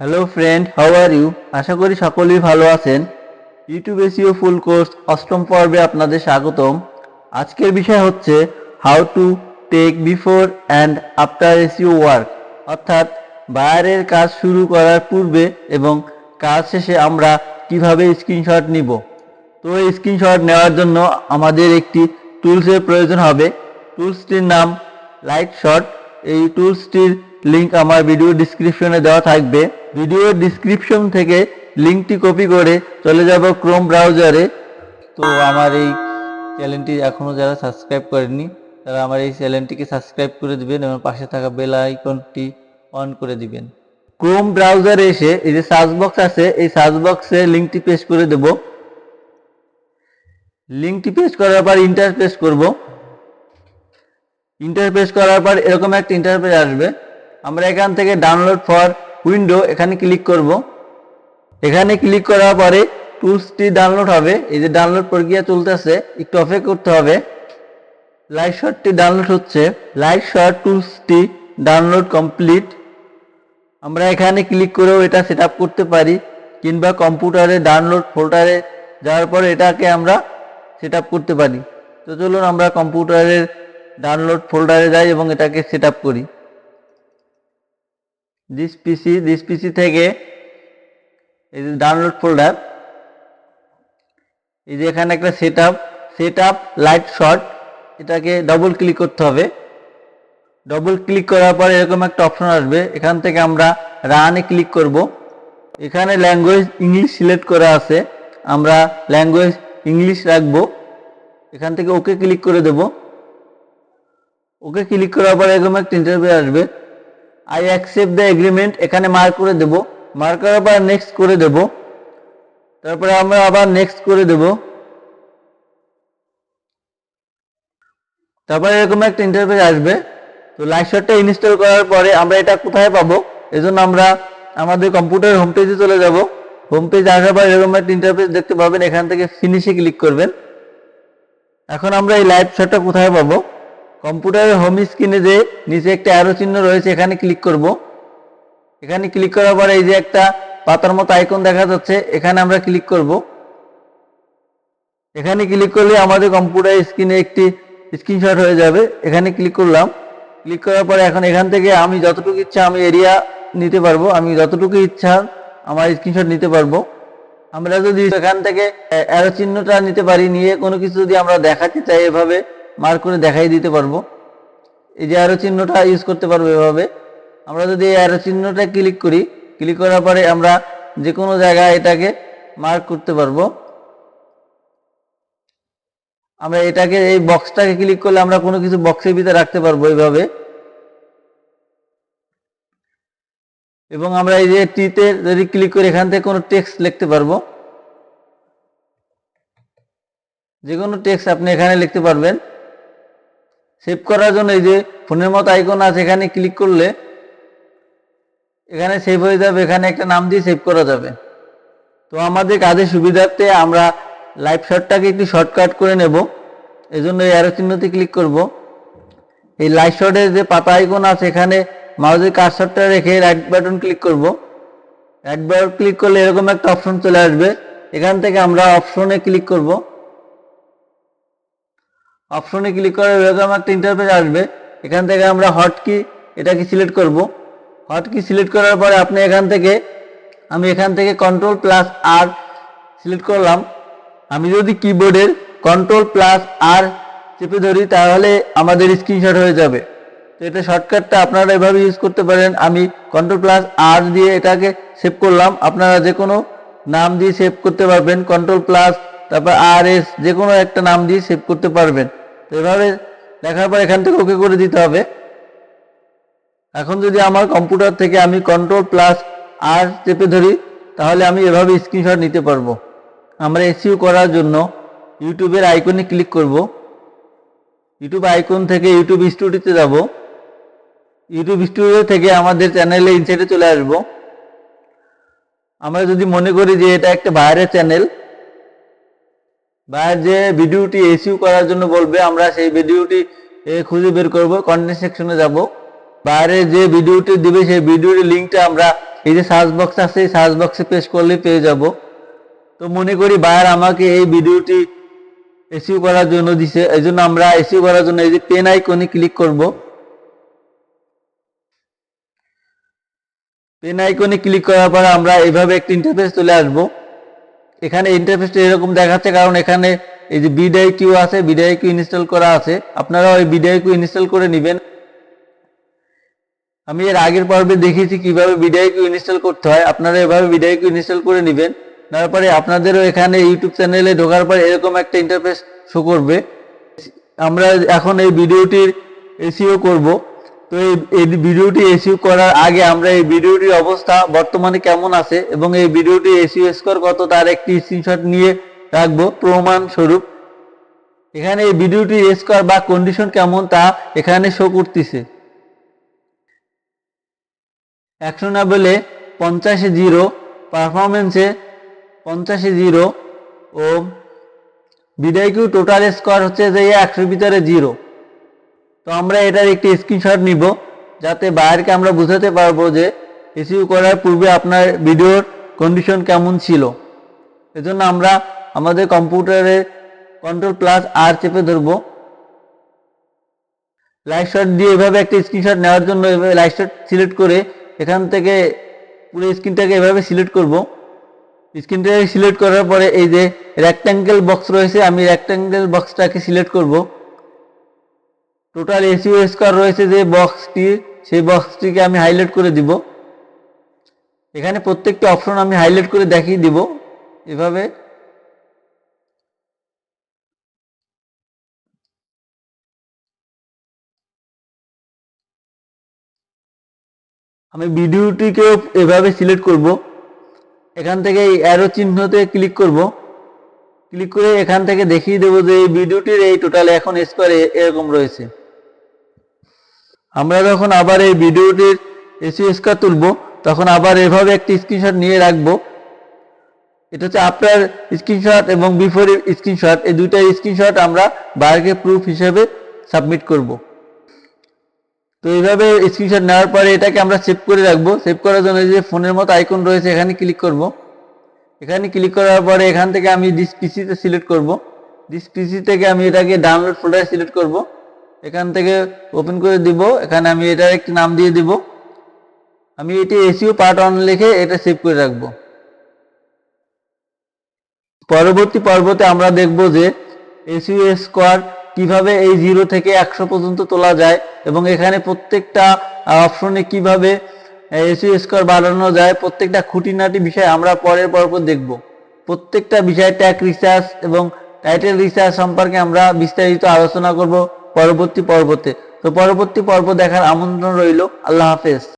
Hello friend how are you আশা করি সকলেই ভালো আছেন। ইউটিউব এসিও ফুল কোর্স অষ্টম পর্বে আপনাদের স্বাগতম। আজকের বিষয় হচ্ছে how to take before and after SEO work অর্থাৎ বায়ারের কাজ শুরু করার পূর্বে এবং কাজ শেষে আমরা কীভাবে স্ক্রিনশট নিব। তো স্ক্রিনশট নেওয়ার জন্য আমাদের একটি টুলসের প্রয়োজন হবে। টুলসটির নাম লাইট শট এই টুলসটির লিংক আমার ভিডিও ডিসক্রিপশনে দেওয়া থাকবে। ভিডিওর ডিসক্রিপশন থেকে লিঙ্কটি কপি করে চলে যাব ক্রোম ব্রাউজারে তো আমার এই চ্যানেলটি এখনও যারা সাবস্ক্রাইব করেনি তারা আমার এই চ্যানেলটিকে সাবস্ক্রাইব করে দিবেন এবং পাশে থাকা বেল আইকনটি অন করে দিবেন। ক্রোম ব্রাউজারে এসে এই যে সার্চ বক্স আছে, এই সার্চ বক্সে লিঙ্কটি পেস্ট করে দেব। লিঙ্কটি পেস্ট করার পর ইন্টারফেস করব। ইন্টারফেস করার পর এরকম একটা ইন্টারফেস আসবে। আমরা এখান থেকে ডাউনলোড ফর উইন্ডো এখানে ক্লিক করব। এখানে ক্লিক করার পরে টুলসটি ডাউনলোড হবে। এই যে ডাউনলোড প্রক্রিয়া চলতেছে, একটু অপেক্ষা করতে হবে। লাইট শটটি ডাউনলোড হচ্ছে। লাইট শট টুলসটি ডাউনলোড কমপ্লিট আমরা এখানে ক্লিক করেও এটা সেট করতে পারি, কিংবা কম্পিউটারে ডাউনলোড ফোল্ডারে যাওয়ার পরে এটাকে আমরা সেট করতে পারি। তো চলুন আমরা কম্পিউটারের ডাউনলোড ফোল্ডারে যাই এবং এটাকে সেট করি। দিস পিসি দিস পিসি থেকে এই যে ডাউনলোড ফোল্ডার এই যে এখানে একটা set up set up light shot এটাকে ডবল ক্লিক করতে হবে। ডবল ক্লিক করার পর এরকম একটা অপশন আসবে, এখান থেকে আমরা রানে ক্লিক করব। এখানে ল্যাঙ্গুয়েজ ইংলিশ সিলেক্ট করা আছে, আমরা ল্যাঙ্গুয়েজ ইংলিশ রাখব। এখান থেকে ওকে ক্লিক করে দেব। ওকে ক্লিক করার পর এরকম একটা ইন্টারভিউ আসবে। আই অ্যাকসেপ্ট দ্য এগ্রিমেন্ট এখানে মার্ক করে দেব। মার্ক করার পর নেক্সট করে দেব। তারপরে আমরা আবার নেক্সট করে দেব। তারপরে এরকম একটা ইন্টারফেস আসবে। তো লাইটশটটা ইনস্টল করার পরে আমরা এটা কোথায় পাবো? এজন্য আমরা আমাদের কম্পিউটার হোম পেজে চলে যাব। হোম পেজ আসার পর এরকম একটা ইন্টারফেস দেখতে পাবেন। এখান থেকে ফিনিশে ক্লিক করবেন। এখন আমরা এই লাইভ শটটা কোথায় পাবো? কম্পিউটারের হোম স্ক্রিনে যে নিচে একটা অ্যারো চিহ্ন রয়েছে, এখানে ক্লিক করব। এখানে ক্লিক করার পরে এই যে একটা পাতার মতো আইকন দেখা যাচ্ছে, এখানে আমরা ক্লিক করব। এখানে ক্লিক করলে আমাদের কম্পিউটার স্ক্রিনে একটি স্ক্রিনশট হয়ে যাবে। এখানে ক্লিক করলাম। ক্লিক করার পরে এখন এখান থেকে আমি যতটুকু ইচ্ছা আমি এরিয়া নিতে পারব। আমি যতটুকু ইচ্ছা আমার স্ক্রিনশট নিতে পারব। আমরা যদি এখান থেকে অ্যারো চিহ্নটা নিতে পারি, নিয়ে কোনো কিছু যদি আমরা দেখাতে চাই এভাবে মার্ক করে দেখাই দিতে পারব। এই যে অ্যারো চিহ্নটা ইউজ করতে পারব এভাবে। আমরা যদি এই অ্যারো চিহ্নটা ক্লিক করি ক্লিক করার পরে আমরা যে কোনো জায়গায় এটাকে মার্ক করতে পারব। আমরা এটাকে এই বক্সটাকে ক্লিক করলে আমরা কোনো কিছু বক্সের ভিতরে রাখতে পারব এইভাবে এবং আমরা এই যে টিতে যদি ক্লিক করি, এখান থেকে কোনো টেক্সট লিখতে পারব। যে কোনো টেক্সট আপনি এখানে লিখতে পারবেন। সেভ করার জন্য এই যে ফোনের মতো আইকন আছে, এখানে ক্লিক করলে এখানে সেভ হয়ে যাবে, এখানে একটা নাম দিয়ে সেভ করা যাবে। তো আমাদের কাজের সুবিধার্থে আমরা লাইভ শটটাকে একটু শর্টকাট করে নেব। এই জন্য এই অ্যারো চিহ্নতে ক্লিক করব। এই লাইভ শটের যে পাতা আইকন আছে, এখানে মাউসের শটটা রেখে রাইট বাটন ক্লিক করব। রাইট বাটন ক্লিক করলে এরকম একটা অপশন চলে আসবে। এখান থেকে আমরা অপশনে ক্লিক করব। অপশনে ক্লিক করে এরকম একটা ইন্টারফেস আসবে। এখান থেকে আমরা হটকি এটাকে সিলেক্ট করব। হটকি সিলেক্ট করার পরে আপনি এখান থেকে, আমি এখান থেকে কন্ট্রোল প্লাস আর সিলেক্ট করলাম। আমি যদি কিবোর্ডের কন্ট্রোল প্লাস আর চেপে ধরি, তাহলে আমাদের স্ক্রিনশট হয়ে যাবে। তো এটা শর্টকাটটা আপনারা এভাবে ইউজ করতে পারেন। আমি কন্ট্রোল প্লাস আর দিয়ে এটাকে সেভ করলাম। আপনারা যে কোনো নাম দিয়ে সেভ করতে পারবেন। কন্ট্রোল প্লাস তারপর আর এস যে কোনো একটা নাম দিয়ে সেভ করতে পারবেন। এভাবে লেখার পর এখান থেকে ওকে করে দিতে হবে। এখন যদি আমার কম্পিউটার থেকে আমি কন্ট্রোল প্লাস আর চেপে ধরি, তাহলে আমি এভাবে স্ক্রিনশট নিতে পারব। আমরা এসিও করার জন্য ইউটিউবের আইকনে ক্লিক করব। ইউটিউব আইকন থেকে ইউটিউব স্টুডিওতে যাব। ইউটিউব স্টুডিও থেকে আমাদের চ্যানেলে ইনসাইডে চলে আসব। আমরা যদি মনে করি যে এটা একটা বাইরের চ্যানেল বাইরের যে ভিডিওটি এসিউ করার জন্য বলবে, আমরা সেই ভিডিওটি খুঁজে বের করব কন্টেন্ট সেকশনে যাব। বাইরে যে ভিডিওটি দিবে, সেই ভিডিওর লিঙ্কটা আমরা এই যে সার্চ বক্স আছে এই সার্চ বক্সে পেশ করলে পেয়ে যাব। তো মনে করি বায়ার আমাকে এই ভিডিওটি এসিউ করার জন্য দিছে, এই জন্য আমরা এসিউ করার জন্য এই যে পেন আইকনে ক্লিক করব। পেন আইকনে ক্লিক করার পর আমরা এইভাবে একটা ইন্টারফেস চলে আসব। এখানে ইন্টারফেসটা এরকম দেখাচ্ছে, কারণ এখানে এই যে বিডাই কিউ আছে বিডাই কিউ ইনস্টল করা আছে। আপনারা ওই বিডাই কিউ ইনস্টল করে নেবেন। আমি এর আগের পর্বে দেখিয়েছি কীভাবে বিডাই কিউ ইনস্টল করতে হয়। আপনারা এভাবে বিডাই কিউ ইনস্টল করে নেবেন। তারপরে আপনাদেরও এখানে ইউটিউব চ্যানেলে ঢোকার পর এরকম একটা ইন্টারফেস শো করবে। আমরা এখন এই ভিডিওটির এসিও করব। তো এই ভিডিওটি এসিউ করার আগে আমরা এই ভিডিওটির অবস্থা বর্তমানে কেমন আছে এবং এই ভিডিওটি এসিউ স্কোর কত তার একটি স্ক্রিনশট নিয়ে রাখব প্রমাণ স্বরূপ। এখানে এই ভিডিওটির স্কোর বা কন্ডিশন কেমন তা এখানে শো করতেছে। একশো না বলে পঞ্চাশে জিরো পারফরমেন্সে পঞ্চাশে জিরো, ও বিদায় কিউ টোটাল স্কোর হচ্ছে যে একশোর ভিতরে জিরো। তো আমরা এটার একটি স্ক্রিনশট নিব, যাতে বাইরকে আমরা বোঝাতে পারব যে এসিউ করার পূর্বে আপনার ভিডিওর কন্ডিশন কেমন ছিল। এজন্য আমরা আমাদের কম্পিউটারে কন্ট্রোল প্লাস আর চেপে ধরবো। লাইট শট দিয়ে এভাবে একটা স্ক্রিনশট নেওয়ার জন্য এভাবে লাইট শট সিলেক্ট করে এখান থেকে পুরো স্ক্রিনটাকে এভাবে সিলেক্ট করব। স্ক্রিনটাকে সিলেক্ট করার পরে এই যে রেক্ট্যাঙ্গেল বক্স রয়েছে, আমি রেক্ট্যাঙ্গেল বক্সটাকে সিলেক্ট করব। টোটাল এসিও স্কোয়ার রয়েছে যে বক্সটি সেই বক্সটিকে আমি হাইলাইট করে দিব। এখানে প্রত্যেকটা অপশন আমি হাইলাইট করে দেখিয়ে দিব। এভাবে আমি ভিডিওটিকেও এভাবে সিলেক্ট করব। এখান থেকে অ্যারো চিহ্নতে ক্লিক করব। ক্লিক করে এখান থেকে দেখিয়ে দেবো যে এই ভিডিওটির এই টোটাল এখন স্কোয়ার এরকম রয়েছে। আমরা যখন আবার এই ভিডিওটির এসি স্কোয়ার তুলব, তখন আবার এভাবে একটি স্ক্রিনশট নিয়ে রাখব। এটা হচ্ছে আপনার স্ক্রিনশট এবং বিফোর স্ক্রিনশট এই দুইটা স্ক্রিনশট আমরা বাইরকে প্রুফ হিসেবে সাবমিট করব। তো এইভাবে স্ক্রিনশট নেওয়ার পরে এটাকে আমরা সেভ করে রাখব। সেভ করার জন্য যে ফোনের মতো আইকন রয়েছে, এখানে ক্লিক করব। এখানে ক্লিক করার পরে এখান থেকে আমি ডিস পিসিতে সিলেক্ট করব। ডিস পিসি থেকে আমি এটাকে ডাউনলোড ফোল্ডারে সিলেক্ট করব। এখান থেকে ওপেন করে দিব। এখানে আমি এটার একটি নাম দিয়ে দিব। আমি এটি এসিও পার্ট অন লিখে এটা সেভ করে রাখব। পরবর্তী পর্বতে আমরা দেখব যে এসিও স্কোয়ার কীভাবে এই জিরো থেকে একশো পর্যন্ত তোলা যায় এবং এখানে প্রত্যেকটা অপশনে কীভাবে এসিও স্কোয়ার বাড়ানো যায়, প্রত্যেকটা খুঁটিনাটি বিষয় আমরা পরের পর্ব দেখব। প্রত্যেকটা বিষয় ট্যাগ রিসার্চ এবং টাইটেল রিসার্চ সম্পর্কে আমরা বিস্তারিত আলোচনা করব। পরবর্তী পর্বতে। তো পরবর্তী পর্ব দেখার আমন্ত্রণ রইল। আল্লাহ হাফেজ।